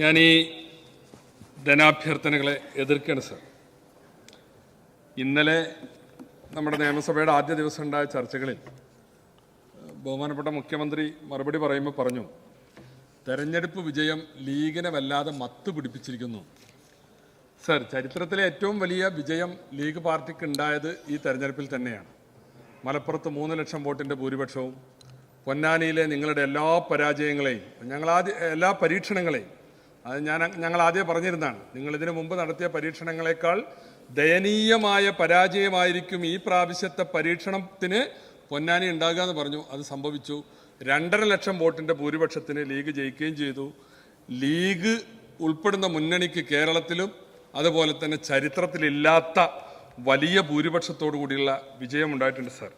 ഞാൻ ഈ ധനാഭ്യർത്ഥനകളെ എതിർക്കുകയാണ് സർ. ഇന്നലെ നമ്മുടെ നിയമസഭയുടെ ആദ്യ ദിവസം ഉണ്ടായ ചർച്ചകളിൽ ബഹുമാനപ്പെട്ട മുഖ്യമന്ത്രി മറുപടി പറയുമ്പോൾ പറഞ്ഞു തെരഞ്ഞെടുപ്പ് വിജയം ലീഗിനെ വല്ലാതെ മത്ത് പിടിപ്പിച്ചിരിക്കുന്നു. സർ ചരിത്രത്തിലെ ഏറ്റവും വലിയ വിജയം ലീഗ് പാർട്ടിക്ക് ഉണ്ടായത് ഈ തെരഞ്ഞെടുപ്പിൽ തന്നെയാണ്. മലപ്പുറത്ത് മൂന്ന് ലക്ഷം വോട്ടിന്റെ ഭൂരിപക്ഷവും പൊന്നാനിയിലെ നിങ്ങളുടെ എല്ലാ പരാജയങ്ങളെയും ഞങ്ങൾ എല്ലാ പരീക്ഷണങ്ങളെയും അത് ഞാൻ ഞങ്ങൾ ആദ്യം പറഞ്ഞിരുന്നതാണ്. നിങ്ങൾ ഇതിനു മുമ്പ് നടത്തിയ പരീക്ഷണങ്ങളെക്കാൾ ദയനീയമായ പരാജയമായിരിക്കും ഈ പ്രാവശ്യത്തെ പരീക്ഷണത്തിന് പൊന്നാനി ഉണ്ടാകുക എന്ന് പറഞ്ഞു. അത് സംഭവിച്ചു. രണ്ടര ലക്ഷം വോട്ടിന്റെ ഭൂരിപക്ഷത്തിന് ലീഗ് ജയിക്കുകയും ചെയ്തു. ലീഗ് ഉൾപ്പെടുന്ന മുന്നണിക്ക് കേരളത്തിലും അതുപോലെ തന്നെ ചരിത്രത്തിലില്ലാത്ത വലിയ ഭൂരിപക്ഷത്തോടു കൂടിയുള്ള വിജയം ഉണ്ടായിട്ടുണ്ട് സാർ.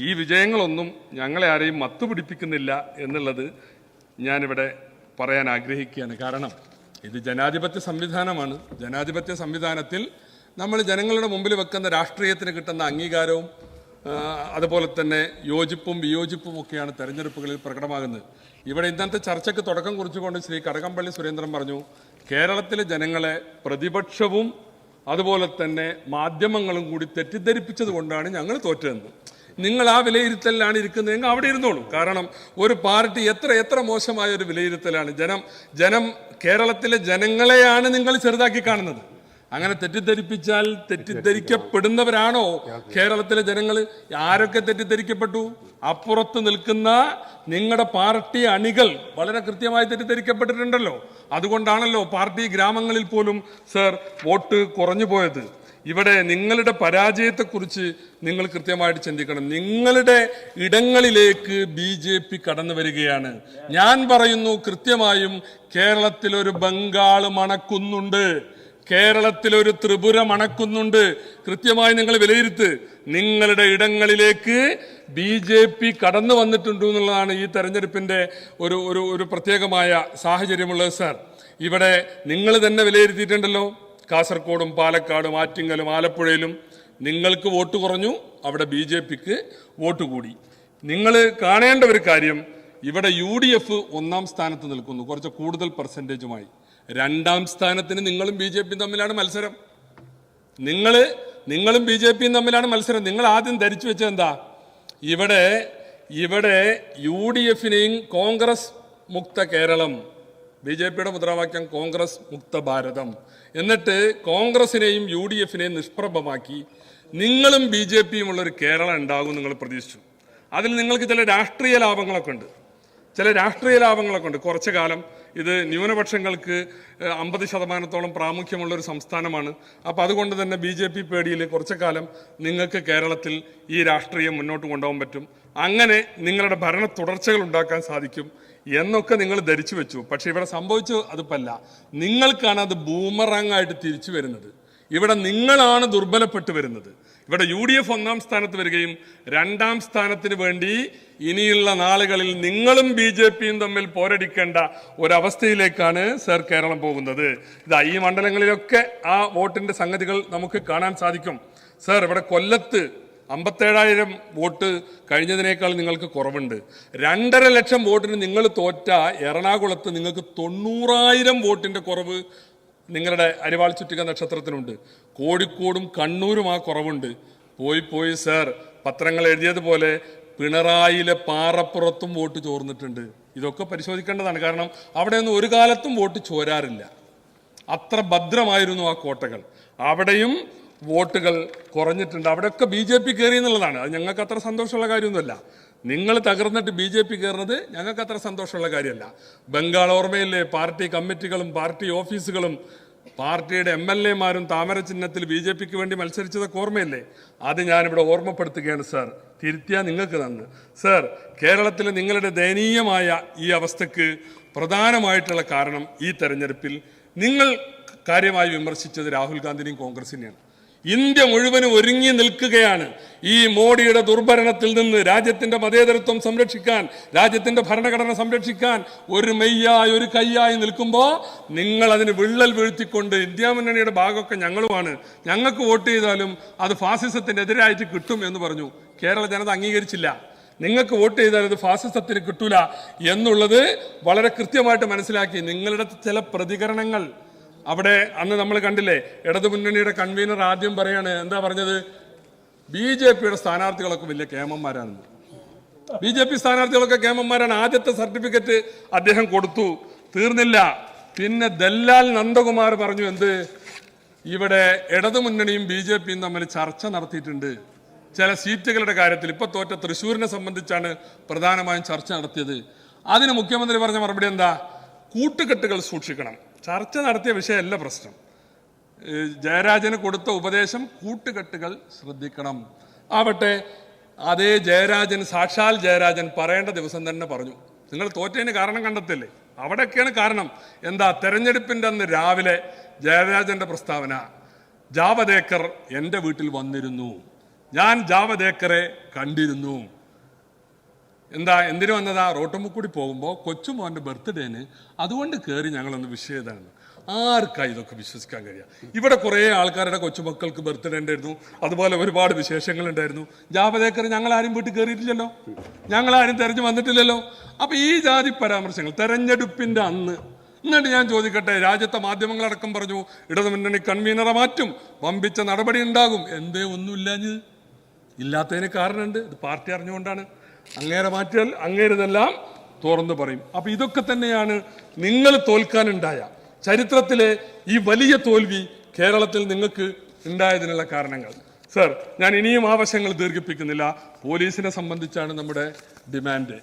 ഈ വിജയങ്ങളൊന്നും ഞങ്ങളെ ആരെയും മത്തുപിടിപ്പിക്കുന്നില്ല എന്നുള്ളത് ഞാനിവിടെ പറയാൻ ആഗ്രഹിക്കുകയാണ്. കാരണം ഇത് ജനാധിപത്യ സംവിധാനമാണ്. ജനാധിപത്യ സംവിധാനത്തിൽ നമ്മൾ ജനങ്ങളുടെ മുമ്പിൽ വെക്കുന്ന രാഷ്ട്രീയത്തിന് കിട്ടുന്ന അംഗീകാരവും അതുപോലെ തന്നെ യോജിപ്പും വിയോജിപ്പും ഒക്കെയാണ് തെരഞ്ഞെടുപ്പുകളിൽ പ്രകടമാകുന്നത്. ഇവിടെ ഇന്നത്തെ ചർച്ചയ്ക്ക് തുടക്കം കുറിച്ചുകൊണ്ട് ശ്രീ കടകംപള്ളി സുരേന്ദ്രൻ പറഞ്ഞു കേരളത്തിലെ ജനങ്ങളെ പ്രതിപക്ഷവും അതുപോലെ തന്നെ മാധ്യമങ്ങളും കൂടി തെറ്റിദ്ധരിപ്പിച്ചത് കൊണ്ടാണ് ഞങ്ങൾ തോറ്റതെന്ന്. നിങ്ങൾ ആ വിലയിരുത്തലിലാണ് ഇരിക്കുന്നതെങ്കിൽ അവിടെ ഇരുന്നോളൂ. കാരണം ഒരു പാർട്ടി എത്ര എത്ര മോശമായ ഒരു വിലയിരുത്തലാണ്. ജനം ജനം കേരളത്തിലെ ജനങ്ങളെയാണ് നിങ്ങൾ ചെറുതാക്കി കാണുന്നത്. അങ്ങനെ തെറ്റിദ്ധരിപ്പിച്ചാൽ തെറ്റിദ്ധരിക്കപ്പെടുന്നവരാണോ? കേരളത്തിലെ ജനങ്ങൾ ആരൊക്കെ തെറ്റിദ്ധരിക്കപ്പെട്ടു? അപ്പുറത്ത് നിൽക്കുന്ന നിങ്ങളുടെ പാർട്ടി അണികൾ വളരെ കൃത്യമായി തെറ്റിദ്ധരിക്കപ്പെട്ടിട്ടുണ്ടല്ലോ. അതുകൊണ്ടാണല്ലോ പാർട്ടി ഗ്രാമങ്ങളിൽ പോലും സർ വോട്ട് കുറഞ്ഞു പോയത്. ഇവിടെ നിങ്ങളുടെ പരാജയത്തെക്കുറിച്ച് നിങ്ങൾ കൃത്യമായിട്ട് ചിന്തിക്കണം. നിങ്ങളുടെ ഇടങ്ങളിലേക്ക് ബി ജെ പി കടന്നു വരികയാണ്. ഞാൻ പറയുന്നു കൃത്യമായും കേരളത്തിൽ ഒരു ബംഗാൾ മണക്കുന്നുണ്ട്. കേരളത്തിൽ ഒരു ത്രിപുര മണക്കുന്നുണ്ട്. കൃത്യമായി നിങ്ങൾ വിലയിരുത്ത്. നിങ്ങളുടെ ഇടങ്ങളിലേക്ക് ബി ജെ പി കടന്നു വന്നിട്ടുണ്ട് എന്നുള്ളതാണ് ഈ തെരഞ്ഞെടുപ്പിന്റെ ഒരു ഒരു പ്രത്യേകമായ സാഹചര്യമുള്ളത് സാർ. ഇവിടെ നിങ്ങൾ തന്നെ വിലയിരുത്തിയിട്ടുണ്ടല്ലോ. കാസർഗോഡും പാലക്കാടും ആറ്റിങ്ങലും ആലപ്പുഴയിലും നിങ്ങൾക്ക് വോട്ട് കുറഞ്ഞു അവിടെ ബി ജെ പിക്ക് വോട്ട് കൂടി. നിങ്ങൾ കാണേണ്ട ഒരു കാര്യം ഇവിടെ യു ഡി എഫ് ഒന്നാം സ്ഥാനത്ത് നിൽക്കുന്നു കുറച്ച് കൂടുതൽ പെർസെന്റേജുമായി രണ്ടാം സ്ഥാനത്തിന് നിങ്ങളും ബി ജെ പിയും തമ്മിലാണ് മത്സരം. നിങ്ങൾ നിങ്ങളും ബി ജെ പിയും തമ്മിലാണ് മത്സരം. നിങ്ങൾ ആദ്യം ധരിച്ചു വെച്ചത് എന്താ? ഇവിടെ ഇവിടെ യു ഡി എഫിനെയും കോൺഗ്രസ് മുക്ത കേരളം ബി ജെ പിയുടെ മുദ്രാവാക്യം കോൺഗ്രസ് മുക്ത ഭാരതം എന്നിട്ട് കോൺഗ്രസിനെയും യു ഡി എഫിനെയും നിഷ്പ്രഭമാക്കി നിങ്ങളും ബി ജെ പിയും ഉള്ളൊരു കേരളം ഉണ്ടാകും നിങ്ങൾ പ്രതീക്ഷിച്ചു. അതിൽ നിങ്ങൾക്ക് ചില രാഷ്ട്രീയ ലാഭങ്ങളൊക്കെ ഉണ്ട്. ചില രാഷ്ട്രീയ ലാഭങ്ങളൊക്കെ ഉണ്ട്. കുറച്ചു കാലം ഇത് ന്യൂനപക്ഷങ്ങൾക്ക് അമ്പത് ശതമാനത്തോളം പ്രാമുഖ്യമുള്ള ഒരു സംസ്ഥാനമാണ്. അപ്പോൾ അതുകൊണ്ട് തന്നെ ബി ജെ പി പേടിയിൽ കുറച്ചു കാലം നിങ്ങൾക്ക് കേരളത്തിൽ ഈ രാഷ്ട്രീയം മുന്നോട്ട് കൊണ്ടുപോകാൻ പറ്റും. അങ്ങനെ നിങ്ങളുടെ ഭരണ തുടർച്ചകൾ ഉണ്ടാക്കാൻ സാധിക്കും. എന്നൊക്കെ നിങ്ങൾ ധരിച്ചു വെച്ചു. പക്ഷേ ഇവിടെ സംഭവിച്ചു അതിപ്പല്ല. നിങ്ങൾക്കാണ് അത് ബൂമറാങ് ആയിട്ട് തിരിച്ചു വരുന്നത്. ഇവിടെ നിങ്ങളാണ് ദുർബലപ്പെട്ടു വരുന്നത്. ഇവിടെ യു ഡി എഫ് ഒന്നാം സ്ഥാനത്ത് വരികയും രണ്ടാം സ്ഥാനത്തിന് വേണ്ടി ഇനിയുള്ള നാളുകളിൽ നിങ്ങളും ബി ജെ പിയും തമ്മിൽ പോരടിക്കേണ്ട ഒരവസ്ഥയിലേക്കാണ് സർ കേരളം പോകുന്നത്. ഇതാ ഈ മണ്ഡലങ്ങളിലൊക്കെ ആ വോട്ടിന്റെ സംഗതികൾ നമുക്ക് കാണാൻ സാധിക്കും. സർ ഇവിടെ കൊല്ലത്ത് അമ്പത്തേഴായിരം വോട്ട് കഴിഞ്ഞതിനേക്കാൾ നിങ്ങൾക്ക് കുറവുണ്ട്. രണ്ടര ലക്ഷം വോട്ടിന് നിങ്ങൾ തോറ്റ എറണാകുളത്ത് നിങ്ങൾക്ക് തൊണ്ണൂറായിരം വോട്ടിന്റെ കുറവ് നിങ്ങളുടെ അരിവാൾ ചുറ്റിക നക്ഷത്രത്തിനുണ്ട് കോഴിക്കോടും കണ്ണൂരും ആ കുറവുണ്ട്. പോയി പോയി സർ പത്രങ്ങൾ എഴുതിയതുപോലെ പിണറായിലെ പാറപ്പുറത്തും വോട്ട് ചോർന്നിട്ടുണ്ട്. ഇതൊക്കെ പരിശോധിക്കേണ്ടതാണ്. കാരണം അവിടെയൊന്നും ഒരു കാലത്തും വോട്ട് ചോരാറില്ല. അത്ര ഭദ്രമായിരുന്നു ആ കോട്ടകൾ. അവിടെയും വോട്ടുകൾ കുറഞ്ഞിട്ടുണ്ട്. അവിടെയൊക്കെ ബി ജെ പി കയറി എന്നുള്ളതാണ്. അത് ഞങ്ങൾക്ക് അത്ര സന്തോഷമുള്ള കാര്യമൊന്നുമല്ല. നിങ്ങൾ തകർന്നിട്ട് ബി ജെ പി കയറുന്നത് ഞങ്ങൾക്ക് അത്ര സന്തോഷമുള്ള കാര്യമല്ല. ബംഗാൾ ഓർമ്മയിലെ പാർട്ടി കമ്മിറ്റികളും പാർട്ടി ഓഫീസുകളും പാർട്ടിയുടെ എം എൽ എമാരും താമര ചിഹ്നത്തിൽ ബി ജെ പിക്ക് വേണ്ടി മത്സരിച്ചതൊക്കെ ഓർമ്മയില്ലേ? അത് ഞാനിവിടെ ഓർമ്മപ്പെടുത്തുകയാണ് സർ. തിരുത്തിയാൽ നിങ്ങൾക്ക് നന്ന് സർ കേരളത്തിലെ നിങ്ങളുടെ ദയനീയമായ ഈ അവസ്ഥക്ക് പ്രധാനമായിട്ടുള്ള കാരണം ഈ തെരഞ്ഞെടുപ്പിൽ നിങ്ങൾ കാര്യമായി വിമർശിച്ചത് രാഹുൽ ഗാന്ധിനെയും കോൺഗ്രസിനെയാണ്. ഇന്ത്യ മുഴുവനും ഒരുങ്ങി നിൽക്കുകയാണ്. ഈ മോഡിയുടെ ദുർഭരണത്തിൽ നിന്ന് രാജ്യത്തിന്റെ മതേതരത്വം സംരക്ഷിക്കാൻ രാജ്യത്തിന്റെ ഭരണഘടന സംരക്ഷിക്കാൻ ഒരു മെയ്യായി ഒരു കയ്യായി നിൽക്കുമ്പോൾ നിങ്ങൾ അതിന് വിള്ളൽ വീഴ്ത്തിക്കൊണ്ട് ഇന്ത്യ മുന്നണിയുടെ ഭാഗമൊക്കെ ഞങ്ങളുമാണ്. ഞങ്ങൾക്ക് വോട്ട് ചെയ്താലും അത് ഫാസിസത്തിന്റെ എതിരായിട്ട് കിട്ടും എന്ന് പറഞ്ഞു. കേരള ജനത അംഗീകരിച്ചില്ല. നിങ്ങൾക്ക് വോട്ട് ചെയ്താൽ ഇത് ഫാസിസത്തിന് കിട്ടൂല എന്നുള്ളത് വളരെ കൃത്യമായിട്ട് മനസ്സിലാക്കി നിങ്ങളുടെ ചില പ്രതികരണങ്ങൾ അവിടെ അന്ന് നമ്മൾ കണ്ടില്ലേ ഇടതു ഇടതുമുന്നണിയുടെ കൺവീനർ ആദ്യം പറയാണ് എന്താ പറഞ്ഞത്? ബി ജെ പിയുടെ സ്ഥാനാർത്ഥികളൊക്കെ വലിയ കേമന്മാരാണെന്ന്. ബി ജെ പി സ്ഥാനാർത്ഥികളൊക്കെ കേമന്മാരാണ്. ആദ്യത്തെ സർട്ടിഫിക്കറ്റ് അദ്ദേഹം കൊടുത്തു. തീർന്നില്ല. പിന്നെ ദല്ലാൽ നന്ദകുമാർ പറഞ്ഞു എന്ത്? ഇവിടെ ഇടതുമുന്നണിയും ബി ജെ പിയും തമ്മിൽ ചർച്ച നടത്തിയിട്ടുണ്ട്. ചില സീറ്റുകളുടെ കാര്യത്തിൽ. ഇപ്പൊ തോറ്റ തൃശ്ശൂരിനെ സംബന്ധിച്ചാണ് പ്രധാനമായും ചർച്ച നടത്തിയത്. അതിന് മുഖ്യമന്ത്രി പറഞ്ഞ മറുപടി എന്താ? കൂട്ടുകെട്ടുകൾ സൂക്ഷിക്കണം. ചർച്ച നടത്തിയ വിഷയമല്ല പ്രശ്നം. ജയരാജന് കൊടുത്ത ഉപദേശം കൂട്ടുകെട്ടുകൾ ശ്രദ്ധിക്കണം. ആവട്ടെ അതേ ജയരാജൻ സാക്ഷാൽ ജയരാജൻ പറയേണ്ട ദിവസം തന്നെ പറഞ്ഞു. നിങ്ങൾ തോറ്റതിന് കാരണം കണ്ടെത്തില്ലേ? അവിടെയൊക്കെയാണ് കാരണം. എന്താ തെരഞ്ഞെടുപ്പിന്റെ അന്ന് രാവിലെ ജയരാജന്റെ പ്രസ്താവന. ജാവദേക്കർ എന്റെ വീട്ടിൽ വന്നിരുന്നു. ഞാൻ ജാവദേക്കറെ കണ്ടിരുന്നു. എന്താ എന്തിനു വന്നതാ? റോട്ടുമുക്കൂടി പോകുമ്പോൾ കൊച്ചുമോന്റെ ബർത്ത്ഡേന് അതുകൊണ്ട് കയറി ഞങ്ങളൊന്ന് വിഷ് ചെയ്താണ് ആർക്കാ ഇതൊക്കെ വിശ്വസിക്കാൻ കഴിയുക ഇവിടെ കുറേ ആൾക്കാരുടെ കൊച്ചുമക്കൾക്ക് ബർത്ത്ഡേ ഉണ്ടായിരുന്നു. അതുപോലെ ഒരുപാട് വിശേഷങ്ങൾ ഉണ്ടായിരുന്നു. ജാവദേക്കർ ഞങ്ങൾ ആരും വീട്ടിൽ കയറിയിട്ടില്ലല്ലോ ഞങ്ങൾ ആരും തെരഞ്ഞു വന്നിട്ടില്ലല്ലോ. അപ്പൊ ഈ ജാതി പരാമർശങ്ങൾ തെരഞ്ഞെടുപ്പിന്റെ അന്ന് എന്നിട്ട് ഞാൻ ചോദിക്കട്ടെ രാജ്യത്തെ മാധ്യമങ്ങളടക്കം പറഞ്ഞു ഇടതുമുന്നണി കൺവീനറെ മാറ്റും വമ്പിച്ച നടപടി ഉണ്ടാകും. എന്തേ ഒന്നുമില്ലാഞ്ഞ് ഇല്ലാത്തതിന് കാരണമുണ്ട്. ഇത് പാർട്ടി അറിഞ്ഞുകൊണ്ടാണ്. അങ്ങേരെ മാറ്റിയാൽ അങ്ങേരിതെല്ലാം തുറന്നു പറയും. അപ്പൊ ഇതൊക്കെ തന്നെയാണ് നിങ്ങൾ തോൽക്കാനുണ്ടായ ചരിത്രത്തിലെ ഈ വലിയ തോൽവി കേരളത്തിൽ നിങ്ങൾക്ക് ഉണ്ടായതിനുള്ള കാരണങ്ങൾ. സർ ഞാൻ ഇനിയും ആവശ്യങ്ങൾ ദീർഘിപ്പിക്കുന്നില്ല. പോലീസിനെ സംബന്ധിച്ചാണ് നമ്മുടെ ഡിമാൻഡ്.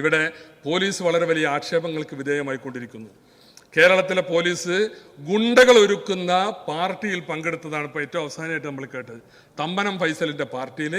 ഇവിടെ പോലീസ് വളരെ വലിയ ആക്ഷേപങ്ങൾക്ക് വിധേയമായിക്കൊണ്ടിരിക്കുന്നു. കേരളത്തിലെ പോലീസ് ഗുണ്ടകൾ ഒരുക്കുന്ന പാർട്ടിയിൽ പങ്കെടുത്തതാണ് ഇപ്പോൾ ഏറ്റവും അവസാനമായിട്ട് നമ്മൾ കേട്ടത്. തമ്പനം ഫൈസലിന്റെ പാർട്ടിയിൽ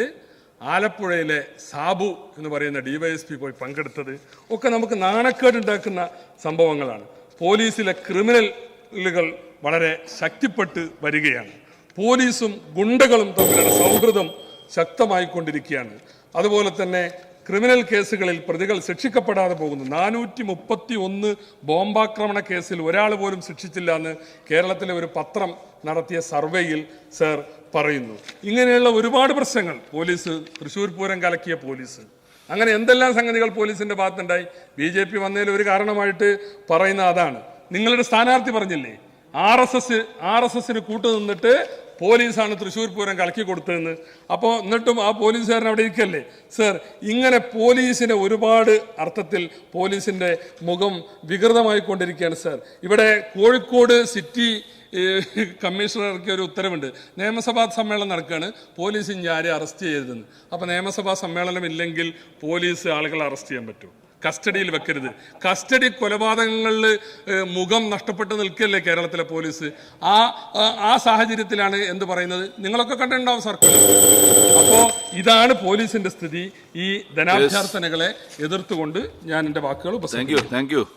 ആലപ്പുഴയിലെ സാബു എന്ന് പറയുന്ന ഡിവൈഎസ്പി പോയി പങ്കെടുത്തത് ഒക്കെ നമുക്ക് നാണക്കേടുണ്ടാക്കുന്ന സംഭവങ്ങളാണ്. പോലീസിലെ ക്രിമിനലുകൾ വളരെ ശക്തിപ്പെട്ട് വരികയാണ്. പോലീസും ഗുണ്ടകളും തമ്മിലുള്ള സൗഹൃദം ശക്തമായിക്കൊണ്ടിരിക്കുകയാണ്. അതുപോലെ തന്നെ ക്രിമിനൽ കേസുകളിൽ പ്രതികൾ ശിക്ഷിക്കപ്പെടാതെ പോകുന്നു. നാനൂറ്റി മുപ്പത്തി ഒന്ന് ബോംബാക്രമണ കേസിൽ ഒരാൾ പോലും ശിക്ഷിച്ചില്ല എന്ന് കേരളത്തിലെ ഒരു പത്രം നടത്തിയ സർവേയിൽ സർ പറയുന്നു. ഇങ്ങനെയുള്ള ഒരുപാട് പ്രശ്നങ്ങൾ. പോലീസ് തൃശ്ശൂർ പൂരം കലക്കിയ പോലീസ്. അങ്ങനെ എന്തെല്ലാം സംഗതികൾ പോലീസിന്റെ ഭാഗത്തുണ്ടായി? ബി ജെ പി വന്നതിൽ ഒരു കാരണമായിട്ട് പറയുന്ന അതാണ്. നിങ്ങളുടെ സ്ഥാനാർത്ഥി പറഞ്ഞില്ലേ? R S S R S എസിന് കൂട്ടുനിന്നിട്ട് പോലീസാണ് തൃശ്ശൂർ പൂരം കലക്കി കൊടുത്തതെന്ന്. അപ്പോൾ എന്നിട്ടും ആ പോലീസുകാരൻ അവിടെ ഇരിക്കല്ലേ? സർ ഇങ്ങനെ പോലീസിനെ ഒരുപാട് അർത്ഥത്തിൽ പോലീസിന്റെ മുഖം വികൃതമായിക്കൊണ്ടിരിക്കുകയാണ് സർ. ഇവിടെ കോഴിക്കോട് സിറ്റി കമ്മീഷണർ ഇറക്കിയ ഒരു ഉത്തരവുണ്ട്. നിയമസഭാ സമ്മേളനം നടക്കുകയാണ്. പോലീസ് ഇനി ആരെയും അറസ്റ്റ് ചെയ്യരുതെന്ന്. അപ്പോൾ നിയമസഭാ സമ്മേളനം ഇല്ലെങ്കിൽ പോലീസ് ആളുകളെ അറസ്റ്റ് ചെയ്യാൻ പറ്റുമോ കസ്റ്റഡിയിൽ വെക്കരുത്. കസ്റ്റഡി കൊലപാതകങ്ങളിൽ മുഖം നഷ്ടപ്പെട്ട് നിൽക്കുകയല്ലേ കേരളത്തിലെ പോലീസ്? ആ ആ- സാഹചര്യത്തിലാണ് എന്ത് പറയുന്നത്? നിങ്ങളൊക്കെ കണ്ടിട്ടുണ്ടാവും സർക്കാർ അപ്പോൾ ഇതാണ് പോലീസിന്റെ സ്ഥിതി. ഈ ധനാഭ്യർത്ഥനകളെ എതിർത്തുകൊണ്ട് ഞാൻ എന്റെ വാക്കുകൾ. Thank thank you